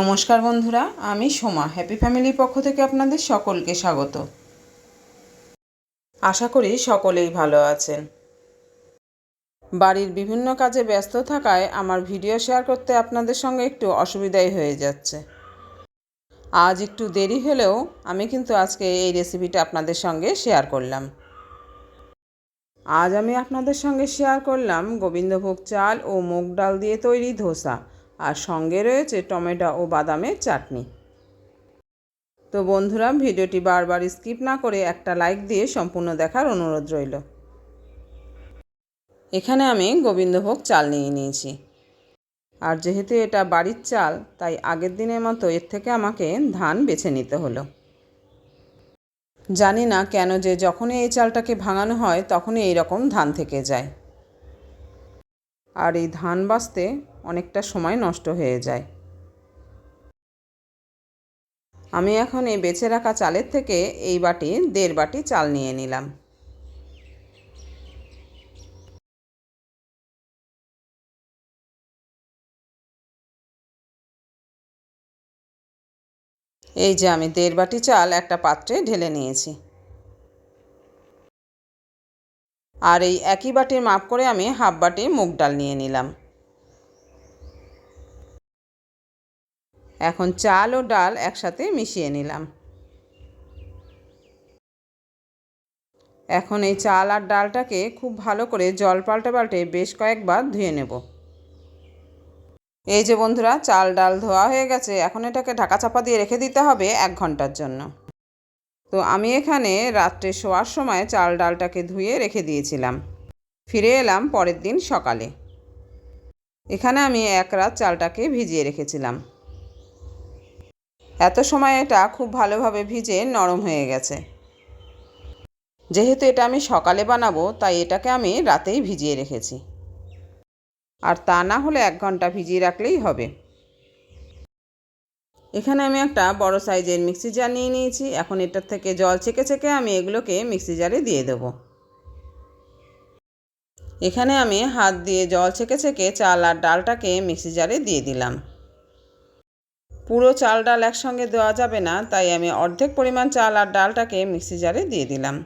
নমস্কার বন্ধুরা, আমি সোমা। হ্যাপি ফ্যামিলির পক্ষ থেকে আপনাদের সকলকে স্বাগত। আশা করি সকলেই ভালো আছেন। বাড়ির বিভিন্ন কাজে ব্যস্ত থাকায় আমার ভিডিও শেয়ার করতে আপনাদের সঙ্গে একটু অসুবিধাই হয়ে যাচ্ছে। আজ একটু দেরি হলেও আমি কিন্তু আজকে এই রেসিপিটা আপনাদের সঙ্গে শেয়ার করলাম। আজ আমি আপনাদের সঙ্গে শেয়ার করলাম গোবিন্দভোগ চাল ও মুগ ডাল দিয়ে তৈরি ধোসা। আর সঙ্গে রয়েছে টমেটো ও বাদামের চাটনি। তো বন্ধুরা, ভিডিওটি বারবার স্কিপ না করে একটা লাইক দিয়ে সম্পূর্ণ দেখার অনুরোধ রইল। এখানে আমি গোবিন্দভোগ চাল নিয়ে নিয়েছি। আর যেহেতু এটা বাড়ির চাল, তাই আগের দিনের মতো এর থেকে আমাকে ধান বেছে নিতে হলো। জানি না কেন যে যখনই এই চালটাকে ভাঙানো হয়, তখনই এই রকম ধান থেকে যায়। আর এই ধান বাছতে অনেকটা সময় নষ্ট হয়ে যায়। আমি এখন এই বেছে রাখা চালের থেকে এই বাটি, দেড় বাটি চাল নিয়ে নিলাম। এই যে আমি দেড় বাটি চাল একটা পাত্রে ঢেলে নিয়েছি। আর এই একই বাটির মাপ করে আমি হাফ বাটি মুগ ডাল নিয়ে নিলাম। এখন চাল ও ডাল একসাথে মিশিয়ে নিলাম। এখন এই চাল আর ডালটাকে খুব ভালো করে জল পাল্টে পাল্টে বেশ কয়েকবার ধুয়ে নেব। এই যে বন্ধুরা, চাল ডাল ধোয়া হয়ে গেছে। এখন এটাকে ঢাকা চাপা দিয়ে রেখে দিতে হবে এক ঘণ্টার জন্য। তো আমি এখানে রাত্রে শোয়ার সময় চাল ডালটাকে ধুয়ে রেখে দিয়েছিলাম। ফিরে এলাম পরের দিন সকালে। এখানে আমি এক রাত চালটাকে ভিজিয়ে রেখেছিলাম। এত সময় এটা খুব ভালোভাবে ভিজে নরম হয়ে গেছে। যেহেতু এটা আমি সকালে বানাবো, তাই এটাকে আমি রাতেই ভিজিয়ে রেখেছি। আর তা না হলে এক ঘণ্টা ভিজিয়ে রাখলেই হবে। এখানে আমি একটা বড় সাইজের মিক্সি জার নিয়ে নিয়েছি। এখন এটার থেকে জল ছেঁকে ছেঁকে আমি এগুলোকে মিক্সি জারে দিয়ে দেবো। এখানে আমি হাত দিয়ে জল ছেঁকে ছেঁকে চাল আর ডালটাকে মিক্সি জারে দিয়ে দিলাম। পুরো চাল ডাল একসঙ্গে দেওয়া যাবে না, তাই আমি অর্ধেক পরিমাণ চাল আর ডালটাকে মিক্সি জারে দিয়ে দিলাম।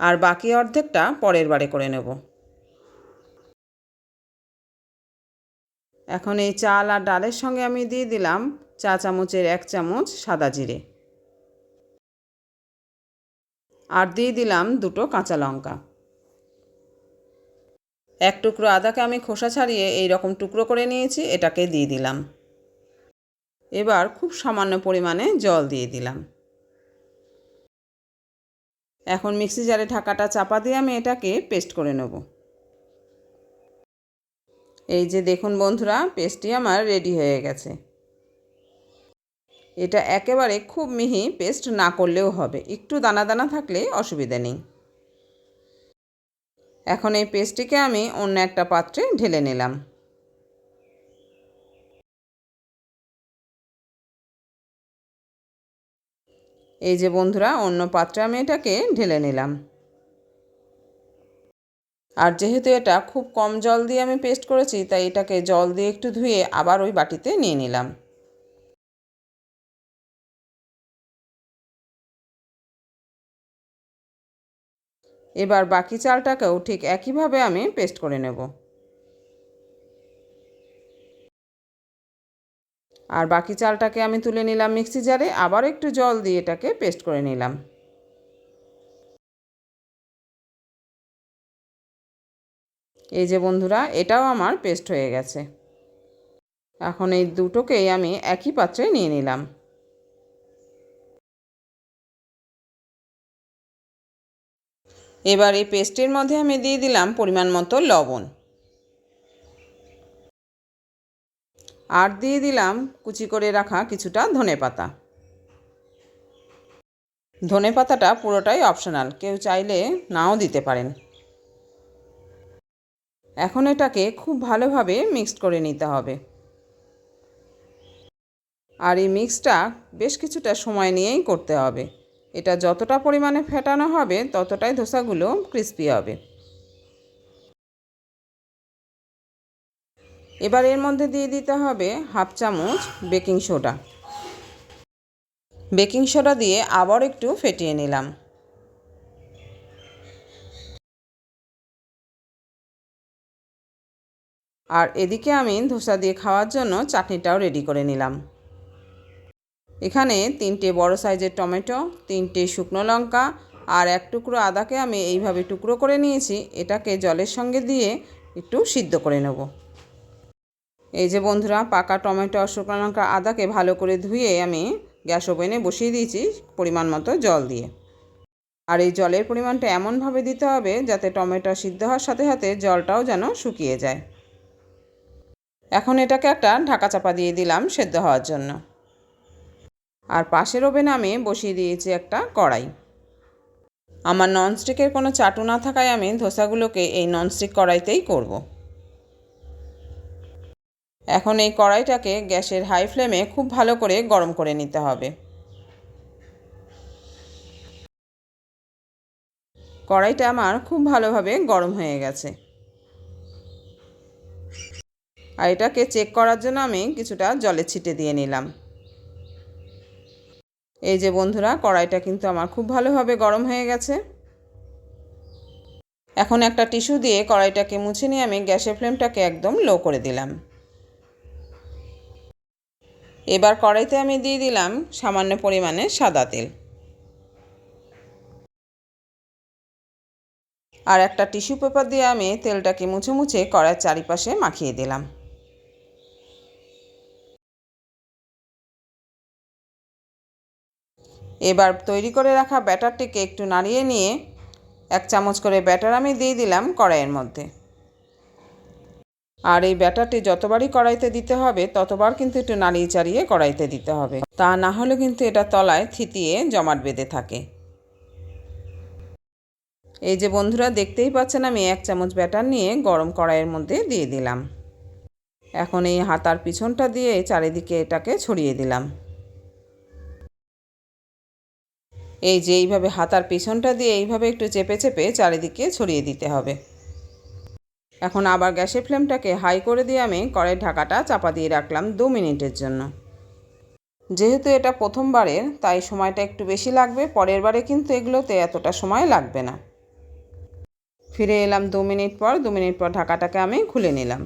আর বাকি অর্ধেকটা পরের বারে করে নেব। এখন এই চাল আর ডালের সঙ্গে আমি দিয়ে দিলাম চা চামচের এক চামচ সাদা জিরে। আর দিয়ে দিলাম দুটো কাঁচা লঙ্কা। এক টুকরো আদাকে আমি খোসা ছাড়িয়ে এই রকম টুকরো করে নিয়েছি, এটাকে দিয়ে দিলাম। এবার খুব সামান্য পরিমাণে জল দিয়ে দিলাম। এখন মিক্সি জারে ঢাকাটা চাপা দিয়ে আমি এটাকে পেস্ট করে নেব। এই যে দেখুন বন্ধুরা, পেস্টটি আমার রেডি হয়ে গেছে। এটা একেবারে খুব মিহি পেস্ট না করলেও হবে, একটু দানা দানা থাকলে অসুবিধা নেই। এখন এই পেস্টটিকে আমি অন্য একটা পাত্রে ঢেলে নিলাম। এই যে বন্ধুরা, অন্য পাত্রে আমি এটাকে ঢেলে নিলাম। আর যেহেতু এটা খুব কম জল দিয়ে আমি পেস্ট করেছি, তাই এটাকে জল দিয়ে একটু ধুয়ে আবার ওই বাটিতে নিয়ে নিলাম। এবার বাকি চালটাকেও ঠিক একইভাবে আমি পেস্ট করে নেব। আর বাকি চালটাকে আমি তুলে নিলাম মিক্সি জারে, আবার একটু জল দিয়ে এটাকে পেস্ট করে নিলাম। এই যে বন্ধুরা, এটাও আমার পেস্ট হয়ে গেছে। এখন এই দুটোকেই আমি একই পাত্রে নিয়ে নিলাম। এবার এই পেস্টের মধ্যে আমি দিয়ে দিলাম পরিমাণ মতো লবণ। আর দিয়ে দিলাম কুচি করে রাখা কিছুটা ধনে পাতা। ধনে পাতাটা পুরোটাই অপশনাল কেউ চাইলে নাও দিতে পারেন। এখন এটাকে খুব ভালোভাবে মিক্সড করে নিতে হবে। আর এই মিক্সটা বেশ কিছুটা সময় নিয়েই করতে হবে। এটা যতটা পরিমাণে ফেটানো হবে, ততটাই ধোসাগুলো ক্রিস্পি হবে। এবার এর মধ্যে দিয়ে দিতে হবে হাফ চামচ বেকিং সোডা। বেকিং সোডা দিয়ে আবার একটু ফেটিয়ে নিলাম। আর এদিকে আমি ধোসা দিয়ে খাওয়ার জন্য চাটনিটাও রেডি করে নিলাম। এখানে তিনটে বড় সাইজের টমেটো, তিনটে শুকনো লঙ্কা আর এক টুকরো আদাকে আমি এইভাবে টুকরো করে নিয়েছি। এটাকে জলের সঙ্গে দিয়ে একটু সিদ্ধ করে নেব। এই যে বন্ধুরা, পাকা টমেটো আর শুকনো লঙ্কা আদাকে ভালো করে ধুয়ে আমি গ্যাস ওভেনে বসিয়ে দিয়েছি পরিমাণ মতো জল দিয়ে। আর এই জলের পরিমাণটা এমনভাবে দিতে হবে যাতে টমেটো সিদ্ধ হওয়ার সাথে সাথে জলটাও যেন শুকিয়ে যায়। এখন এটাকে একটা ঢাকা চাপা দিয়ে দিলাম সেদ্ধ হওয়ার জন্য। আর পাশের ওভেনে আমি বসিয়ে দিয়েছি একটা কড়াই। আমার ননস্টিকের কোনো চাটু না থাকায় আমি ধোসাগুলোকে এই ননস্টিক কড়াইতেই করব। এখন এই কড়াইটাকে গ্যাসের হাই ফ্লেমে খুব ভালো করে গরম করে নিতে হবে। কড়াইটা আমার খুব ভালোভাবে গরম হয়ে গেছে। আর এটাকে চেক করার জন্য আমি কিছুটা জলে ছিটে দিয়ে নিলাম। এই যে বন্ধুরা, কড়াইটা কিন্তু আমার খুব ভালোভাবে গরম হয়ে গেছে। এখন একটা টিস্যু দিয়ে কড়াইটাকে মুছে নিয়ে আমি গ্যাসের ফ্লেমটাকে একদম লো করে দিলাম। এবার কড়াইতে আমি দিয়ে দিলাম সামান্য পরিমাণে সাদা তেল। আর একটা টিস্যু পেপার দিয়ে আমি তেলটাকে মুছে মুছে কড়াইয়ের চারিপাশে মাখিয়ে দিলাম। এবার তৈরি করে রাখা ব্যাটারটিকে একটু নাড়িয়ে নিয়ে এক চামচ করে ব্যাটার আমি দিয়ে দিলাম কড়াইয়ের মধ্যে। আর এই ব্যাটারটি যতবারই কড়াইতে দিতে হবে, ততবার কিন্তু একটু নাড়িয়ে চাড়িয়ে কড়াইতে দিতে হবে। তা না হলে কিন্তু এটা তলায় থিতিয়ে জমাট বেঁধে থাকে। এই যে বন্ধুরা, দেখতেই পাচ্ছেন আমি এক চামচ ব্যাটার নিয়ে গরম কড়াইয়ের মধ্যে দিয়ে দিলাম। এখন এই হাতার পিছনটা দিয়ে চারিদিকে এটাকে ছড়িয়ে দিলাম। এই যে এইভাবে হাতার পিছনটা দিয়ে এইভাবে একটু চেপে চেপে চারিদিকে ছড়িয়ে দিতে হবে। এখন আবার গ্যাসের ফ্লেমটাকে হাই করে দিয়ে আমি কড়াইয়ের ঢাকাটা চাপা দিয়ে রাখলাম দু মিনিটের জন্য। যেহেতু এটা প্রথমবারের, তাই সময়টা একটু বেশি লাগবে, পরের বারে কিন্তু এগুলোতে এতটা সময় লাগবে না। ফিরে এলাম দু মিনিট পর, দু মিনিট পর ঢাকাটাকে আমি খুলে নিলাম।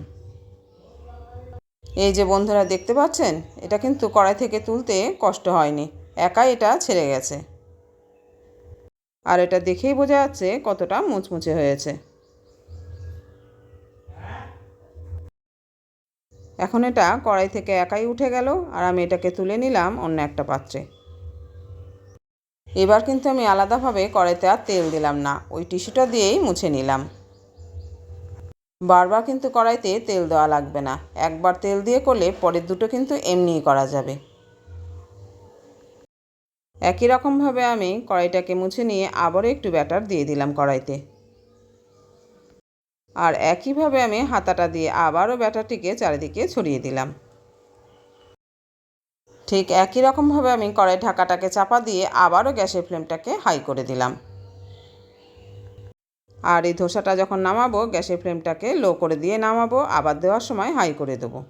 এই যে বন্ধুরা দেখতে পাচ্ছেন, এটা কিন্তু কড়াই থেকে তুলতে কষ্ট হয়নি, একাই এটা ছেড়ে গেছে। আর এটা দেখেই বোঝা যাচ্ছে কতটা মুচমুচে হয়েছে। এখন এটা কড়াই থেকে একাই উঠে গেল আর আমি এটাকে তুলে নিলাম অন্য একটা পাত্রে। এবার কিন্তু আমি আলাদাভাবে কড়াইতে আর তেল দিলাম না, ওই টিস্যুটা দিয়েই মুছে নিলাম। বারবার কিন্তু কড়াইতে তেল দেওয়া লাগবে না, একবার তেল দিয়ে করলে পরের দুটো কিন্তু এমনিই করা যাবে। একই রকমভাবে আমি কড়াইটাকে মুছে নিয়ে আবারও একটু ব্যাটার দিয়ে দিলাম কড়াইতে। আর একইভাবে আমি হাতাটা দিয়ে আবারও ব্যাটারটিকে চারিদিকে ছড়িয়ে দিলাম। ঠিক একই রকমভাবে আমি কড়াই ঢাকাটাকে চাপা দিয়ে আবারও গ্যাসের ফ্লেমটাকে হাই করে দিলাম। আর এই ধোসাটা যখন নামাবো, গ্যাসের ফ্লেমটাকে লো করে দিয়ে নামাবো, আবার দেওয়ার সময় হাই করে দেবো।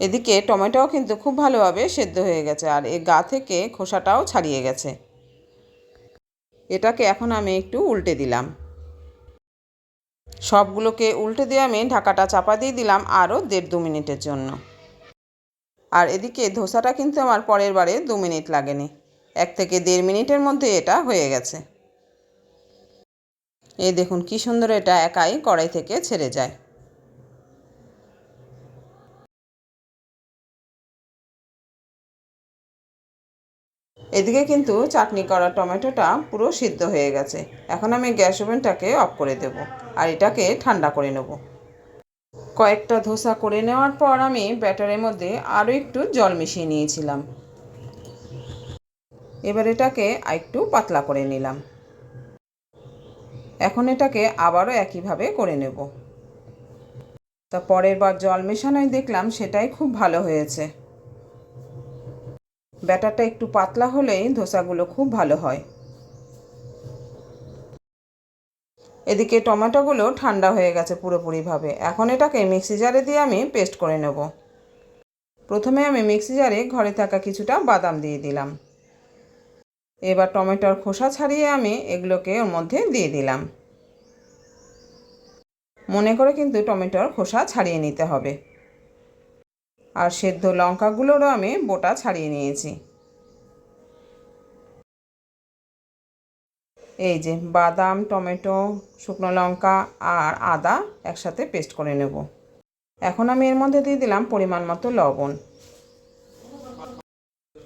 এদিকে টমেটোও কিন্তু খুব ভালোভাবে সেদ্ধ হয়ে গেছে আর এর গা থেকে খোসাটাও ছাড়িয়ে গেছে। এটাকে এখন আমি একটু উল্টে দিলাম। সবগুলোকে উল্টে দিয়ে আমি ঢাকাটা চাপা দিয়ে দিলাম আরও দেড় দু মিনিটের জন্য। আর এদিকে ধোসাটা কিন্তু আমার পরের বারে দু মিনিট লাগেনি। এক থেকে দেড় মিনিটের মধ্যে এটা হয়ে গেছে। এই দেখুন কি সুন্দর এটা একাই কড়াই থেকে ছেড়ে যায়। এদিকে কিন্তু চাটনি করা টমেটোটা পুরো সিদ্ধ হয়ে গেছে। এখন আমি গ্যাস ওভেনটাকে অফ করে দেব আর এটাকে ঠান্ডা করে নেব। কয়েকটা ধোসা করে নেওয়ার পর আমি ব্যাটারের মধ্যে আরও একটু জল মিশিয়ে নিয়েছিলাম। এবার এটাকে একটু পাতলা করে নিলাম। এখন এটাকে আবারও একইভাবে করে নেব। তা পরের বার জল মেশানোই দেখলাম সেটাই খুব ভালো হয়েছে। ব্যাটারটা একটু পাতলা হলেই ধোসাগুলো খুব ভালো হয়। এদিকে টমেটোগুলো ঠান্ডা হয়ে গেছে পুরোপুরিভাবে। এখন এটাকে মিক্সি জারে দিয়ে আমি পেস্ট করে নেব। প্রথমে আমি মিক্সি জারে ঘরে থাকা কিছুটা বাদাম দিয়ে দিলাম। এবার টমেটোর খোসা ছাড়িয়ে আমি এগুলোকে ওর মধ্যে দিয়ে দিলাম। মনে করে কিন্তু টমেটোর খোসা ছাড়িয়ে নিতে হবে। আর সেদ্ধ লঙ্কাগুলোরও আমি বোটা ছাড়িয়ে নিয়েছি। এই যে বাদাম, টমেটো, শুকনো লঙ্কা আর আদা একসাথে পেস্ট করে নেব। এখন আমি এর মধ্যে দিয়ে দিলাম পরিমাণ মতো লবণ।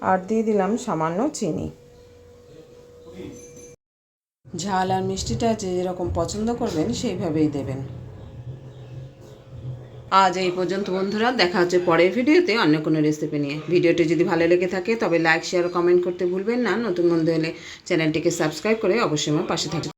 আর দিয়ে দিলাম সামান্য চিনি। ঝাল আর মিষ্টিটা যে যেরকম পছন্দ করবেন সেইভাবেই দেবেন। আজ এই পর্যন্ত, বন্ধুরা। দেখা হচ্ছে পরের ভিডিওতে অন্য কোনো রেসিপি নিয়ে। ভিডিওটি যদি ভালো লেগে থাকে, তবে লাইক শেয়ার কমেন্ট করতে ভুলবেন না। নতুন বন্ধু হলে চ্যানেলটিকে সাবস্ক্রাইব করে অবশ্যই আমার পাশে থাকবেন।